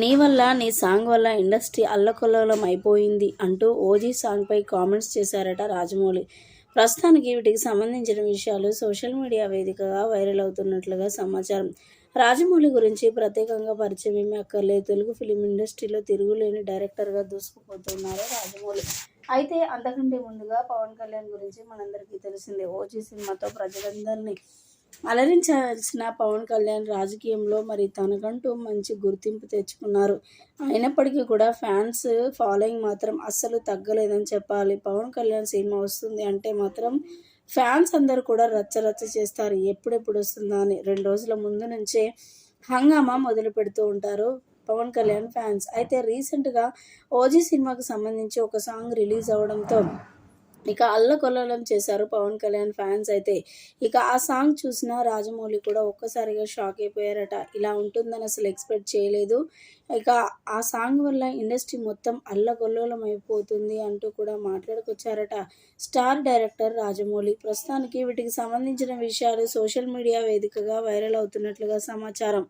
నీ వల్ల నీ సాంగ్ వల్ల ఇండస్ట్రీ అల్లకొల్లోలం అయిపోయింది అంటూ ఓజీ సాంగ్పై కామెంట్స్ చేశారట రాజమౌళి. ప్రస్తుతానికి వీటికి సంబంధించిన విషయాలు సోషల్ మీడియా వేదికగా వైరల్ అవుతున్నట్లుగా సమాచారం. రాజమౌళి గురించి ప్రత్యేకంగా పరిచయం ఏమీ అక్కర్లేదు. తెలుగు ఫిలిం ఇండస్ట్రీలో తిరుగులేని డైరెక్టర్గా దూసుకుపోతున్నారు రాజమౌళి. అయితే అంతకంటే ముందుగా పవన్ కళ్యాణ్ గురించి మనందరికీ తెలిసిందే. ఓజీ సినిమాతో ప్రజలందరినీ అలరించాల్సిన పవన్ కళ్యాణ్ రాజకీయంలో మరి తనకంటూ మంచి గుర్తింపు తెచ్చుకున్నారు. అయినప్పటికీ కూడా ఫ్యాన్స్ ఫాలోయింగ్ మాత్రం అస్సలు తగ్గలేదని చెప్పాలి. పవన్ కళ్యాణ్ సినిమా వస్తుంది అంటే మాత్రం ఫ్యాన్స్ అందరూ కూడా రచ్చ రచ్చ చేస్తారు. ఎప్పుడెప్పుడు వస్తుందా అని రెండు రోజుల ముందు నుంచే హంగామా మొదలు పెడుతూ ఉంటారు పవన్ కళ్యాణ్ ఫ్యాన్స్. అయితే రీసెంట్గా ఓజీ సినిమాకు సంబంధించి ఒక సాంగ్ రిలీజ్ అవడంతో ఇక అల్లకొల్లలం చేశారు పవన్ కళ్యాణ్ ఫ్యాన్స్ అయితే. ఇక ఆ సాంగ్ చూసిన రాజమౌళి కూడా ఒక్కసారిగా షాక్ అయిపోయారట. ఇలా ఉంటుందని అసలు ఎక్స్పెక్ట్ చేయలేదు. ఇక ఆ సాంగ్ వల్ల ఇండస్ట్రీ మొత్తం అల్లకొల్లోలం అయిపోతుంది అంటూ కూడా మాట్లాడుకొచ్చారట స్టార్ డైరెక్టర్ రాజమౌళి. ప్రస్తుతానికి వీటికి సంబంధించిన విషయాలు సోషల్ మీడియా వేదికగా వైరల్ అవుతున్నట్లుగా సమాచారం.